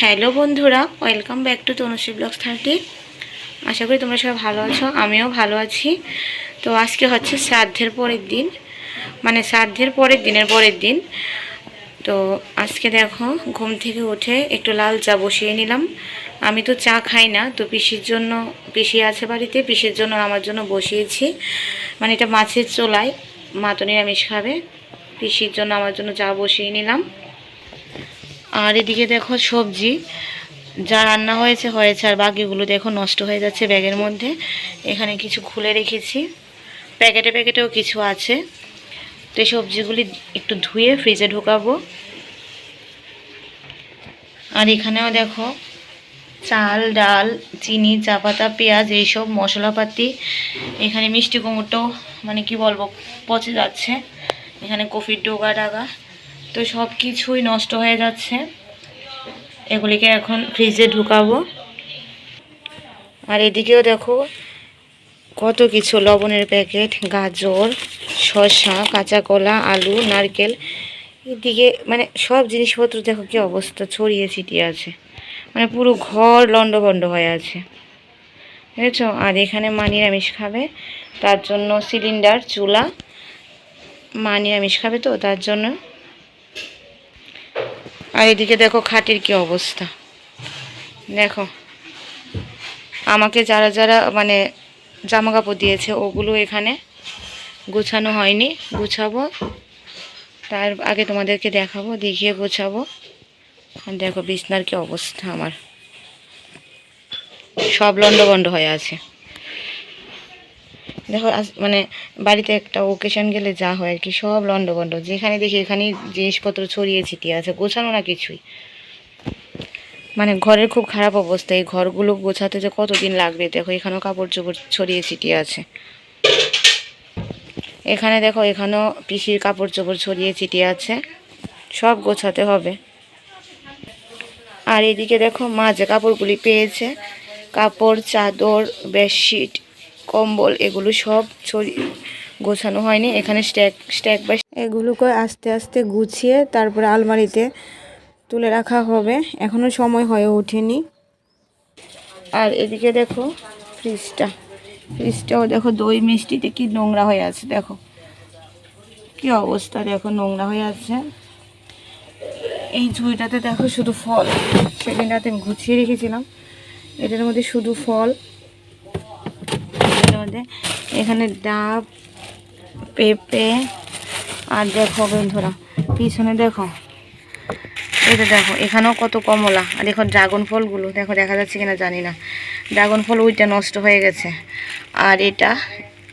Hello বন্ধুরা welcome back to Tanushree vlogs thirty আশা করি তোমরা সবাই ভালো আছো, আমিও ভালো আছি। তো আজকে হচ্ছে শ্রাদ্ধের পরের দিন মানে শ্রাদ্ধের পরের দিনের পরের দিন। তো আজকে দেখো, ঘুম থেকে উঠে একটু লাল চা বসিয়ে নিলাম। আমি তো চা খাই না, তো পিসির জন্য, পিসি আছে বাড়িতে, পিসির জন্য আমার জন্য বসিয়েছি। মানে এটা মাছের চোলায়, মা তো খাবে। পিসির জন্য আমার জন্য চা বসিয়ে নিলাম। আর এদিকে দেখো সবজি, যা রান্না হয়েছে হয়েছে, আর বাকিগুলো দেখো নষ্ট হয়ে যাচ্ছে ব্যাগের মধ্যে। এখানে কিছু খুলে রেখেছি। প্যাকেটে, প্যাকেটেও কিছু আছে। তো এই সবজিগুলি একটু ধুয়ে ফ্রিজে ঢোকাবো। আর এখানেও দেখো চাল, ডাল, চিনি চা পাতা পেঁয়াজ, এইসব মশলাপাতি। এখানে মিষ্টি কুমড়োটাও মানে কি বলব, পচে যাচ্ছে। এখানে কফির ডোগা, ডাগা। তো সব কিছুই নষ্ট হয়ে যাচ্ছে। এগুলিকে এখন ফ্রিজে ঢুকাবো। আর এদিকেও দেখো কত কিছু, লবণের প্যাকেট, গাজর, শসা কাঁচা কলা আলু, নারকেল, এদিকে মানে সব জিনিসপত্র দেখো কি অবস্থা, ছড়িয়ে ছিটিয়ে আছে। মানে পুরো ঘর লণ্ডভণ্ড হয়ে আছে। বুঝেছ আর এখানে মা নিরামিষ খাবে, তার জন্য সিলিন্ডার চুলা। মা নিরামিষ খাবে তো, তার জন্য আর এদিকে দেখো খাটের কি অবস্থা। দেখো, আমাকে যারা যারা মানে জামা কাপড় দিয়েছে, ওগুলো এখানে গুছানো হয়নি। গুছাবো, তার আগে তোমাদেরকে দেখাবো, দেখিয়ে গোছাবো। দেখো বিছনার কি অবস্থা আমার। সব লন্ডভন্ড হয়ে আছে। দেখো, আজ মানে বাড়িতে একটা ওকেশন গেলে যা হয় আর কি, সব লন্ডভন্ড যেখানে দেখি এখানে জিনিসপত্র ছড়িয়ে ছিটিয়ে আছে, গোছানো না কিছুই। মানে ঘরের খুব খারাপ অবস্থা, এই ঘরগুলো গোছাতে যে কতদিন লাগবে, দেখো, এখানেও কাপড় চোপড় ছড়িয়ে ছিটিয়ে আছে। এখানে দেখো, এখানেও পিসির কাপড় চোপড় ছড়িয়ে ছিটিয়ে আছে, সব গোছাতে হবে। আর এদিকে দেখো, মা যে কাপড়গুলি পেয়েছে, কাপড়, চাদর, বেডশিট কম্বল এগুলো সব গোছানো হয়নি। এখানে স্ট্যাক স্ট্যাক বাই এগুলোকে আস্তে আস্তে গুছিয়ে তারপরে আলমারিতে তুলে রাখা হবে। এখনও সময় হয়ে ওঠেনি। আর এদিকে দেখো ফ্রিজটা ফ্রিজটাও দেখো দই মিষ্টিতে কি নোংরা হয়ে আছে দেখো। কি অবস্থা দেখো নোংরা হয়ে আছে। এই ঝুড়িটাতে দেখো শুধু ফল। সেদিন রাতে আমি গুছিয়ে রেখেছিলাম। এটার মধ্যে শুধু ফল মধ্যে। এখানে ডাব, পেঁপে আর দেখো বন্ধুরা, পিছনে দেখো, এটা দেখো, এখানেও কত কমলা। আর দেখো ড্রাগন ফলগুলো, দেখো দেখা যাচ্ছে কিনা জানি না। ড্রাগন ফল ওইটা নষ্ট হয়ে গেছে। আর এটা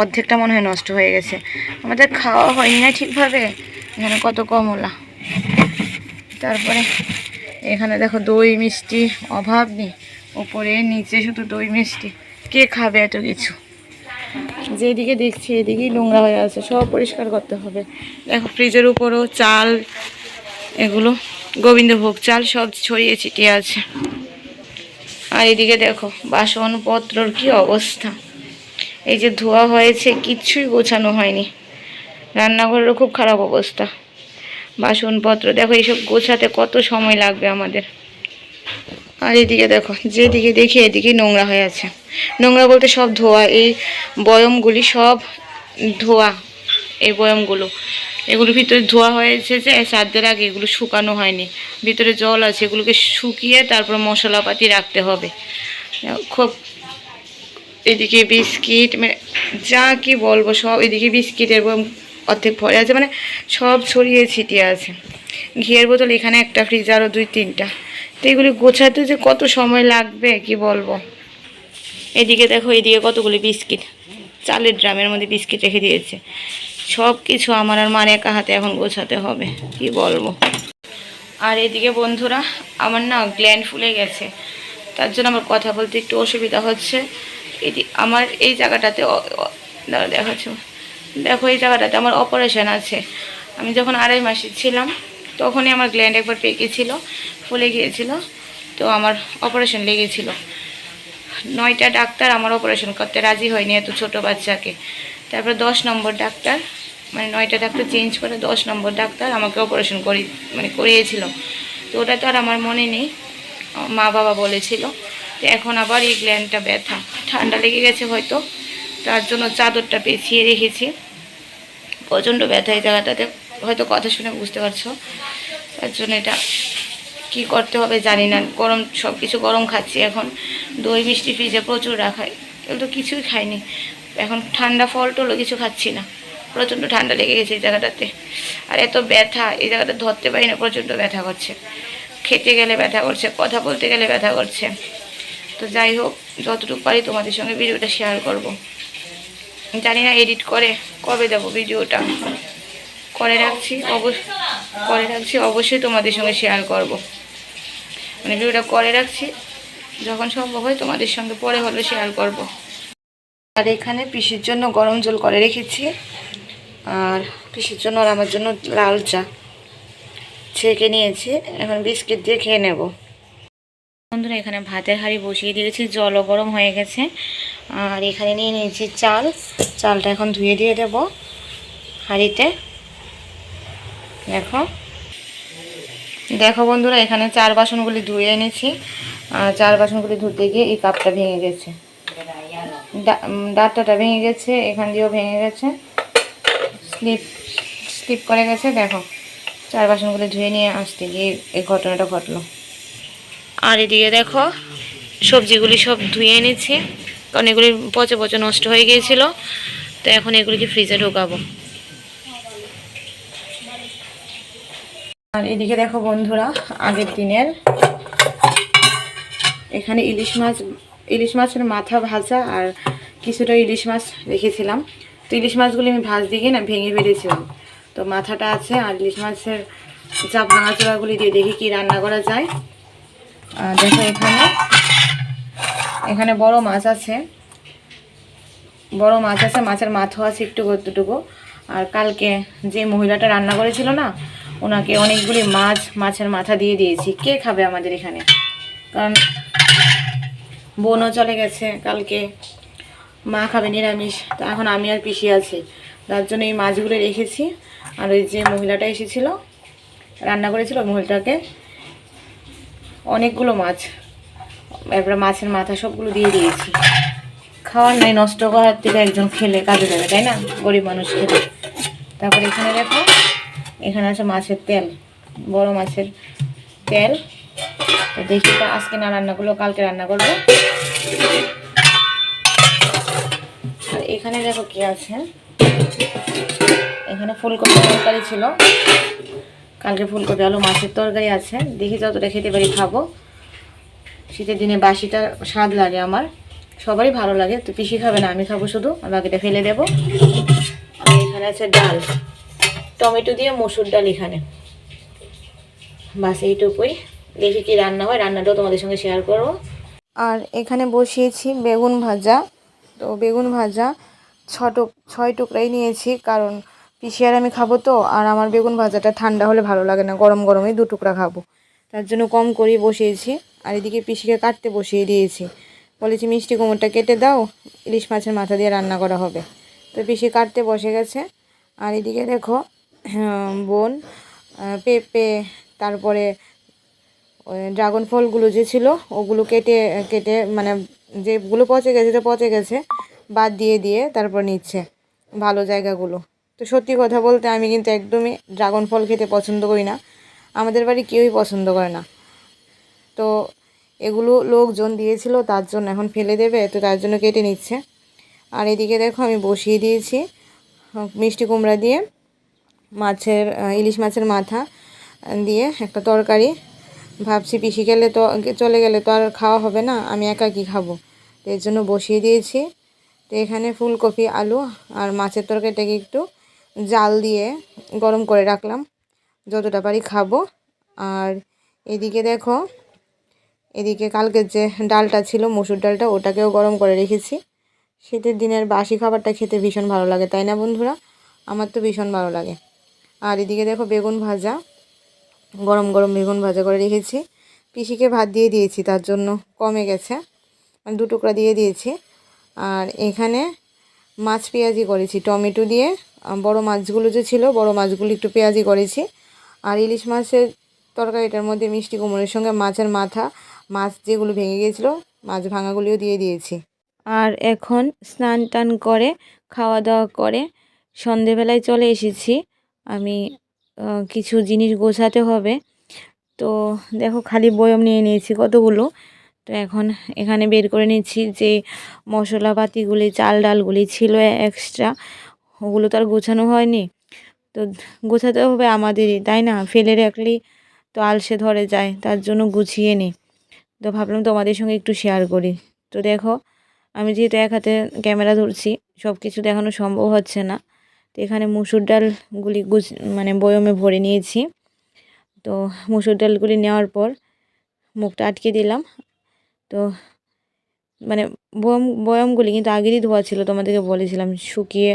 অর্ধেকটা মনে হয় নষ্ট হয়ে গেছে। আমাদের খাওয়া হয়নি না ঠিকভাবে। এখানে কত কমলা। তারপরে এখানে দেখো দই মিষ্টি, অভাব নেই। উপরে, নিচে শুধু দই মিষ্টি। কে খাবে এত কিছু? যেদিকে দেখছি এদিকেই নোংরা হয়ে আছে, সব পরিষ্কার করতে হবে। দেখো ফ্রিজের উপরও চাল, এগুলো, গোবিন্দভোগ চাল সব ছড়িয়ে ছিটিয়ে আছে। আর এদিকে দেখো, বাসনপত্রর কি অবস্থা। এই যে ধোয়া হয়েছে কিচ্ছুই গোছানো হয়নি। রান্নাঘরেরও খুব খারাপ অবস্থা। বাসনপত্র, দেখো এইসব গোছাতে কত সময় লাগবে আমাদের। আর এদিকে দেখো, যেদিকে দেখি এদিকে নোংরা হয়ে আছে। নোংরা বলতে সব ধোয়া, এই বয়মগুলি সব ধোয়া, এই বয়মগুলো। এগুলো ভিতরে ধোয়া হয়েছে যে সাধ্যের আগে এগুলো শুকানো হয়নি। ভিতরে জল আছে, এগুলোকে শুকিয়ে তারপর মশলাপাতি রাখতে হবে। খুব এদিকে বিস্কিট মানে যা কি বলব, সব এদিকে বিস্কিটের বয়ম অর্ধেক ভরে আছে মানে সব ছড়িয়ে ছিটিয়ে আছে। ঘিয়ের বোতল এখানে একটা ফ্রিজ আরও দুই, তিনটা। তো এগুলি গোছাতে যে কত সময় লাগবে, কি বলব? এদিকে দেখো, এদিকে কতগুলি বিস্কিট। চালের ড্রামের মধ্যে বিস্কিট রেখে দিয়েছে। সব কিছু আমার আর মার একা হাতে এখন গোছাতে হবে, কি বলব? আর এদিকে বন্ধুরা, আমার না গ্ল্যান্ড ফুলে গেছে। তার জন্য আমার কথা বলতে একটু অসুবিধা হচ্ছে। এদি, আমার এই জায়গাটাতে দাঁড়া দেখাচ্ছ। দেখো, এই জায়গাটাতে আমার অপারেশন আছে। আমি যখন আড়াই মাসে ছিলাম তখনই আমার গ্ল্যান্ড একবার পেকেছিল ফুলে গিয়েছিল, তো আমার অপারেশন লেগেছিল। নয়টা ডাক্তার আমার অপারেশন করতে রাজি হয়নি এত ছোট বাচ্চাকে। তারপর দশ নম্বর ডাক্তার মানে নয়টা ডাক্তার চেঞ্জ করে দশ নম্বর ডাক্তার আমাকে অপারেশন করি মানে করিয়েছিল। তো ওটা তো আর আমার মনে নেই, মা বাবা বলেছিল। তো এখন আবার এই গ্ল্যান্ডটা ব্যথা, ঠান্ডা লেগে গেছে হয়তো, তার জন্য চাদরটা পেঁচিয়ে রেখেছি। প্রচণ্ড ব্যথা এই জায়গাটাতে হয়তো কথা শুনে বুঝতে পারছ। তার জন্য এটা কি করতে হবে জানি না। গরম সব কিছু গরম খাচ্ছি এখন। দই, মিষ্টি, ফ্রিজে প্রচুর রাখাই এগুলো তো কিছুই খাইনি। এখন ঠান্ডা ফল টলও কিছু খাচ্ছি না। প্রচণ্ড ঠান্ডা লেগে গেছে এই জায়গাটাতে। আর এত ব্যথা, এই জায়গাটা ধরতে পারি না, প্রচণ্ড ব্যথা করছে। খেতে গেলে ব্যথা করছে, কথা বলতে গেলে ব্যথা করছে। তো যাই হোক, যতটুকু পারি তোমাদের সঙ্গে ভিডিওটা শেয়ার করব। জানি না এডিট করে কবে দেবো ভিডিওটা। করে রাখছি অবশ্য করে রাখছি, অবশ্যই তোমাদের সঙ্গে শেয়ার করব। মানে ভিডিওটা করে রাখছি, যখন সম্ভব হয় তোমাদের সঙ্গে পরে হলে শেয়ার করব। আর এখানে পিসির জন্য গরম জল করে রেখেছি, আর পিসির জন্য আর আমার জন্য লাল চা। ছেঁকে নিয়েছি, এখন বিস্কিট দিয়ে খেয়ে নেব। বন্ধুরা, এখানে ভাতের হাঁড়ি বসিয়ে দিয়েছি, জলও গরম হয়ে গেছে। আর এখানে নিয়ে নিয়েছি চাল, চালটা এখন ধুয়ে দিয়ে দেব হাঁড়িতে। দেখো। দেখো বন্ধুরা, এখানে চার বাসনগুলি ধুয়ে এনেছি। আর চার বাসনগুলি ধুতে গিয়ে এই কাপটা ভেঙে গেছে। ডাঁটাটা ভেঙে গেছে, এখান দিয়েও ভেঙে গেছে। স্লিপ স্লিপ করে গেছে, দেখো। চার বাসনগুলি ধুয়ে নিয়ে আসতে গিয়ে এই ঘটনাটা ঘটলো। আর এদিকে দেখো, সবজিগুলি সব ধুয়ে এনেছি। কারণ এগুলি পচে পচে নষ্ট হয়ে গিয়েছিল। তো এখন এগুলিকে ফ্রিজে ঢোকাবো। আর এদিকে দেখো বন্ধুরা, আগের দিনের। এখানে ইলিশ মাছ, ইলিশ মাছের মাথা ভাজা আর কিছুটা ইলিশ মাছ রেখেছিলাম। তো ইলিশ মাছগুলি আমি ভাজ দিয়ে না ভেঙে ফেলেছিলাম। তো মাথাটা আছে আর ইলিশ মাছের যা ভাঙাচোড়াগুলি দিয়ে দেখি কি রান্না করা যায়। আর দেখো এখানে এখানে বড় মাছ আছে। বড় মাছ আছে, মাছের মাথা আছে একটু কতটুকু আর কালকে যে মহিলাটা রান্না করেছিল না ওনাকে অনেকগুলি মাছ, মাছের মাথা দিয়ে দিয়েছি। কে খাবে আমাদের এখানে? কারণ বোনও চলে গেছে কালকে। মা খাবে নিরামিষ। তো এখন আমি আর পিসি আছি। তার জন্য এই মাছগুলো রেখেছি। আর ওই যে মহিলাটা এসেছিল, রান্না করেছিল মহিলাটাকে। অনেকগুলো মাছ। এরপরে মাছের মাথা সবগুলো দিয়ে দিয়েছি। খাওয়ার নাই, নষ্ট করার থেকে একজন খেলে কাজে দেবে, তাই না? গরিব মানুষ খেলে। তারপরে এখানে দেখো এখানে আছে মাছের তেল, বড় মাছের তেল। তো দেখি আজকে না রান্না করলেও কালকে রান্না করব। আর এখানে দেখো কি আছে? এখানে ফুলকপি তরকারি ছিল। কালকে ফুলকপি আলু মাছের তরকারি আছে। দেখি যতটা খেতে পারি খাব। শীতের দিনে বাসিটা স্বাদ লাগে আমার। সবারই ভালো লাগে। তো পিসি খাবে না, আমি খাব শুধু। আর বাকিটা ফেলে দেবো। আর এখানে আছে ডাল। টমেটো দিয়ে মসুর ডাল এখানে। বাস এইটুকুই। দেখি কি রান্না হয়। রান্নাটাও তোমাদের সঙ্গে শেয়ার করব। আর এখানে বসিয়েছি বেগুন ভাজা। তো বেগুন ভাজা ছটো, ছয় টুকরাই নিয়েছি। কারণ পিসি আর আমি খাব তো, আর আমার বেগুন ভাজাটা ঠান্ডা হলে ভালো লাগে না। গরম গরমই দু টুকরা খাব। তার জন্য কম করেই বসিয়েছি। আর এদিকে পিসিকে কাটতে বসিয়ে দিয়েছি। বলেছি, মিষ্টি কুমড়টা কেটে দাও। ইলিশ মাছের মাথা দিয়ে রান্না করা হবে। তো পিসি কাটতে বসে গেছে। আর এদিকে দেখো বোন আহ, পেঁপে তারপরে ড্রাগন ফলগুলো যে ছিল ওগুলো কেটে কেটে মানে যেগুলো পচে গেছে তো পচে গেছে বাদ দিয়ে দিয়ে তারপর নিচ্ছে ভালো জায়গাগুলো। তো সত্যি কথা বলতে আমি কিন্তু একদমই ড্রাগন ফল খেতে পছন্দ করি না আমাদের বাড়ি কেউই পছন্দ করে না। তো এগুলো লোকজন দিয়েছিল তার জন্য এখন ফেলে দেবে তো তার জন্য কেটে নিচ্ছে। আর এদিকে দেখো আমি বসিয়ে দিয়েছি মিষ্টি কুমড়া দিয়ে। মাছের ইলিশ মাছের মাথা দিয়ে একটা তরকারি। ভাবছি পিসি গেলে তো চলে গেলে তো আর খাওয়া হবে না, আমি একা কি খাব? তো এর জন্য বসিয়ে দিয়েছি। তো এখানে ফুলকপি, আলু আর মাছের তরকারিটাকে একটু জাল দিয়ে গরম করে রাখলাম। যতটা পারি খাব। আর এদিকে দেখো, এদিকে কালকে যে ডালটা ছিল, মসুর ডালটা, ওটাকেও গরম করে রেখেছি। শীতের দিনের বাসি খাবারটা খেতে ভীষণ ভালো লাগে, তাই না বন্ধুরা? আমার তো ভীষণ ভালো লাগে। আর এদিকে দেখো বেগুন ভাজা, গরম গরম বেগুন ভাজা করে রেখেছি। পিসিকে ভাত দিয়ে দিয়েছি, তার জন্য কমে গেছে। আমি দু টুকরা দিয়ে দিয়েছি। আর এখানে মাছ পেঁয়াজি করেছি, টমেটো দিয়ে। বড় মাছগুলো যে ছিল, বড় মাছগুলো একটু পেঁয়াজি করেছি। আর ইলিশ মাছের তরকারিটার মধ্যে মিষ্টি কুমড়োর সঙ্গে মাছের মাথা, মাছ যেগুলো ভেঙে গিয়েছিল মাছ ভাঙাগুলিও দিয়ে দিয়েছি। আর এখন স্নান টান করে, খাওয়া দাওয়া করে সন্ধেবেলায় চলে এসেছি। আমি কিছু জিনিস গোছাতে হবে। তো দেখো খালি বয়ম নিয়ে নিয়েছি কতগুলো। তো এখন এখানে বের করে নিচ্ছি যে মশলাপাতিগুলি চাল ডালগুলি ছিল এক্সট্রা ওগুলো তো আর গোছানো হয়নি। তো গোছাতে হবে আমাদেরই, তাই না? ফেলে রাখলেই তো আলসে ধরে যায়, তার জন্য গুছিয়ে নিই তো ভাবলাম তোমাদের সঙ্গে একটু শেয়ার করি। তো দেখো, আমি যেহেতু এক হাতে ক্যামেরা ধরছি সব কিছু দেখানো সম্ভব হচ্ছে না। তো এখানে মুসুর ডালগুলি গুছ মানে বয়মে ভরে নিয়েছি। তো মুসুর ডালগুলি নেওয়ার পর মুখটা আটকে দিলাম। তো মানে বয়ম, বয়মগুলি কিন্তু আগেরই ধোয়া ছিল, তোমাদেরকে বলেছিলাম, শুকিয়ে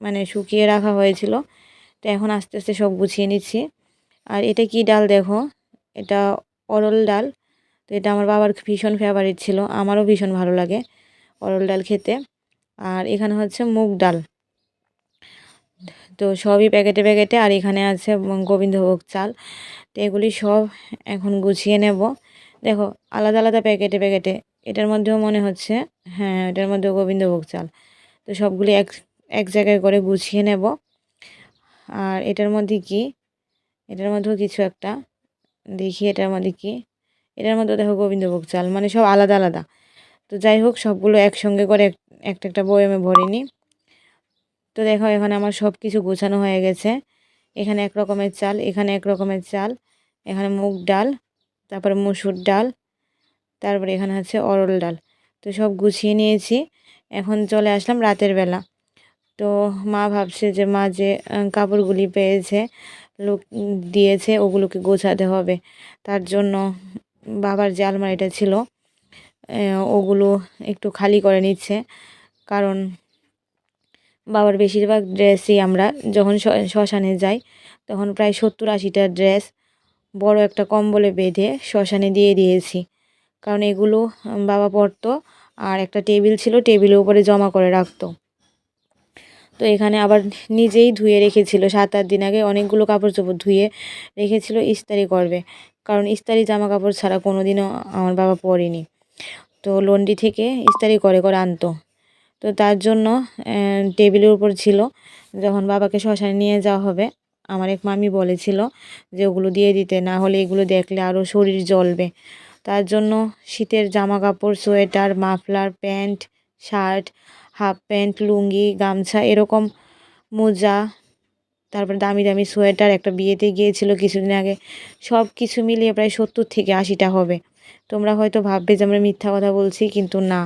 মানে শুকিয়ে রাখা হয়েছিল। তো এখন আস্তে আস্তে সব গুছিয়ে নিচ্ছি। আর এটা কি ডাল দেখো? এটা অরল ডাল। তো এটা আমার বাবার ভীষণ ফেভারিট ছিল। আমারও ভীষণ ভালো লাগে অরল ডাল খেতে। আর এখানে হচ্ছে মুগ ডাল। তো সবই প্যাকেটে প্যাকেটে, আর এখানে আছে গোবিন্দভোগ চাল। তো এগুলি সব এখন গুছিয়ে নেব। দেখো, আলাদা আলাদা প্যাকেটে প্যাকেটে, এটার মধ্যেও মনে হচ্ছে হ্যাঁ এটার মধ্যেও গোবিন্দভোগ চাল। তো সবগুলি এক এক জায়গায় করে গুছিয়ে নেব। আর এটার মধ্যে কি? এটার মধ্যেও কিছু একটা, দেখি এটার মধ্যে কি? এটার মধ্যে দেখো গোবিন্দভোগ চাল মানে সব আলাদা আলাদা। তো যাই হোক, সবগুলো একসঙ্গে করে এক- একটা একটা বয়মে ভরে নিই। তো দেখো এখানে আমার সব কিছু গোছানো হয়ে গেছে। এখানে এক রকমের চাল, এখানে এক রকমের চাল, এখানে মুগ ডাল, তারপরে মসুর ডাল, তারপরে এখানে হচ্ছে অরল ডাল। তো সব গুছিয়ে নিয়েছি। এখন চলে আসলাম রাতের বেলা। তো মা ভাবছে যে মা যে কাপড়গুলি পেয়েছে, লোক দিয়েছে, ওগুলোকে গোছাতে হবে। তার জন্য বাবার যে আলমারিটা ছিল ওগুলো একটু খালি করে নিচ্ছে। কারণ বাবার বেশিরভাগ ড্রেসই আমরা যখন শ্মশানে যাই, তখন প্রায় সত্তর আশিটা ড্রেস বড় একটা কম্বলে বেঁধে শ্মশানে দিয়ে দিয়েছি। কারণ এগুলো বাবা পরতো আর একটা টেবিল ছিল, টেবিলের উপরে জমা করে রাখতো। তো এখানে আবার নিজেই ধুয়ে রেখেছিল সাত আট দিন আগে অনেকগুলো কাপড় চোপড় ধুয়ে রেখেছিল, ইস্তারি করবে। কারণ ইস্তারি জামা কাপড় ছাড়া কোনো দিনও আমার বাবা পরেনি। তো লন্ডি থেকে ইস্তারি করে করে আনতো। তো তার জন্য টেবিলের উপর ছিল যখন বাবাকে শ্মশানে নিয়ে যাওয়া হবে, আমার এক মামি বলেছিল যে ওগুলো দিয়ে দিতে, না হলে এগুলো দেখলে আরও শরীর জ্বলবে। তার জন্য শীতের জামা কাপড় sweater, muffler, pant, shirt, half pant, lungi, গামছা এরকম মোজা, তারপর দামি দামি সোয়েটার একটা বিয়েতে গিয়েছিল কিছুদিন আগে, সব কিছু মিলিয়ে প্রায় সত্তর থেকে আশিটা হবে। তোমরা হয়তো ভাববে যে আমরা মিথ্যা কথা বলছি, কিন্তু না।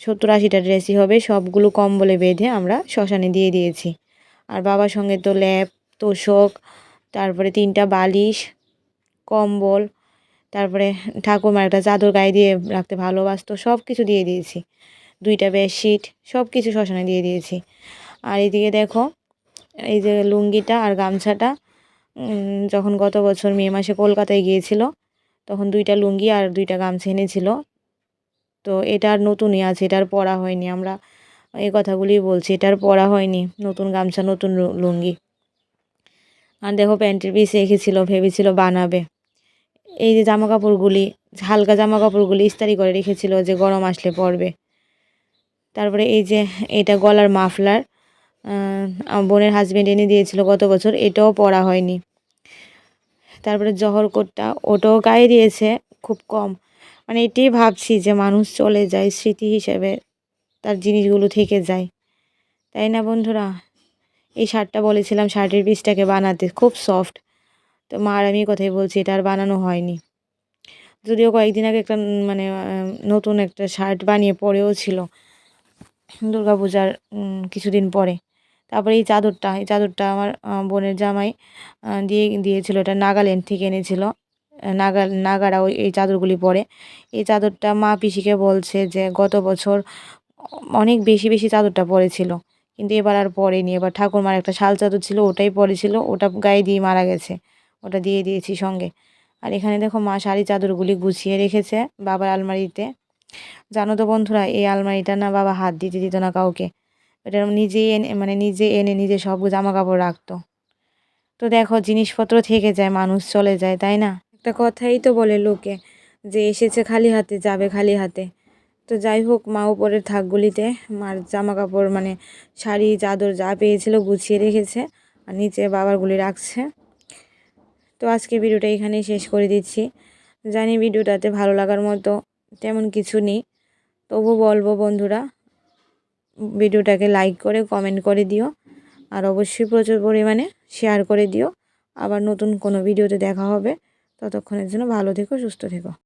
সত্তর আশিটা ড্রেসই হবে, সবগুলো কম্বলে বেঁধে আমরা শ্মশানে দিয়ে দিয়েছি। আর বাবার সঙ্গে তো ল্যাপ তোষক, তারপরে তিনটা বালিশ, কম্বল, তারপরে ঠাকুমার একটা চাদর গায়ে দিয়ে রাখতে ভালোবাসতো সব কিছু দিয়ে দিয়েছি। দুইটা বেডশিট সব কিছু শ্মশানে দিয়ে দিয়েছি। আর এদিকে দেখো, এই যে লুঙ্গিটা আর গামছাটা যখন গত বছর মে মাসে কলকাতায় গিয়েছিল, তখন দুইটা লুঙ্গি আর দুইটা গামছা এনেছিল। তো এটা আর নতুনই আছে, এটা আর পরা হয়নি আমরা। এই কথাগুলি বলছি, এটা আর পরা হয়নি, নতুন গামছা, নতুন লুঙ্গি। আর দেখো প্যান্টের পিস রেখেছিল, ভেবেছিল বানাবে। এই যে জামা কাপড়গুলি হালকা জামা কাপড়গুলি ইস্তারি করে রেখেছিল যে গরম আসলে পরবে। তারপরে এই যে এটা গলার মাফলার বোনের হাজব্যান্ড এনে দিয়েছিল গত বছর, এটাও পরা হয়নি। তারপরে জহর কোটটা ওটাও গায়ে দিয়েছে, খুব কম। মানে এটাই ভাবছি যে মানুষ চলে যায়, স্মৃতি হিসেবে তার জিনিসগুলো থেকে যায়। তাই না বন্ধুরা? এই শার্টটা বলেছিলাম, শার্টের পিসটাকে বানাতে। খুব সফট তো মার আমি কথাই বলছি, এটা আর বানানো হয়নি। যদিও কয়েকদিন আগে একটা মানে নতুন একটা শার্ট বানিয়ে পরেও ছিল দুর্গাপূজার কিছুদিন পরে। তারপরে এই চাদরটা এই চাদরটা আমার বোনের জামাই দিয়ে, দিয়েছিল, এটা নাগাল্যান্ড থেকে এনেছিল। নাগা, নাগারা ওই, এই চাদরগুলি পরে। এই চাদরটা মা পিসিকে বলছে যে, গত বছর অনেক বেশি বেশি চাদরটা পরেছিল, কিন্তু এবার আর পরেনি। এবার ঠাকুরমার একটা শাল চাদর ছিল, ওটাই পরেছিল, ওটা গায়ে দিয়ে মারা গেছে, ওটা দিয়ে দিয়েছি সঙ্গে। আর এখানে দেখো মা শাড়ি চাদরগুলি গুছিয়ে রেখেছে বাবার আলমারিতে। জানো তো বন্ধুরা, এই আলমারিটা না বাবা হাত দিতে দিত না কাউকে। এটা নিজেই এনে মানে নিজে এনে নিজে সব জামা কাপড় রাখতো। তো দেখো জিনিসপত্র থেকে যায়, মানুষ চলে যায়, তাই না? একটা কথাই তো বলে লোকে যে এসেছে খালি হাতে, যাবে খালি হাতে। তো যাই হোক, মা উপরের থাকগুলিতে মার জামা কাপড় মানে শাড়ি, চাদর যা পেয়েছিল গুছিয়ে রেখেছে আর নিচে বাবারগুলি রাখছে। তো আজকে ভিডিওটা এখানেই শেষ করে দিচ্ছি। জানি ভিডিওটাতে ভালো লাগার মতো তেমন কিছু নেই। তবু বলব বন্ধুরা, ভিডিওটাকে লাইক করে, কমেন্ট করে দিও আর অবশ্যই প্রচুর পরিমাণে শেয়ার করে দিও। আবার নতুন কোনো ভিডিওতে দেখা হবে। ততক্ষণের জন্য ভালো থেকো সুস্থ থেকো।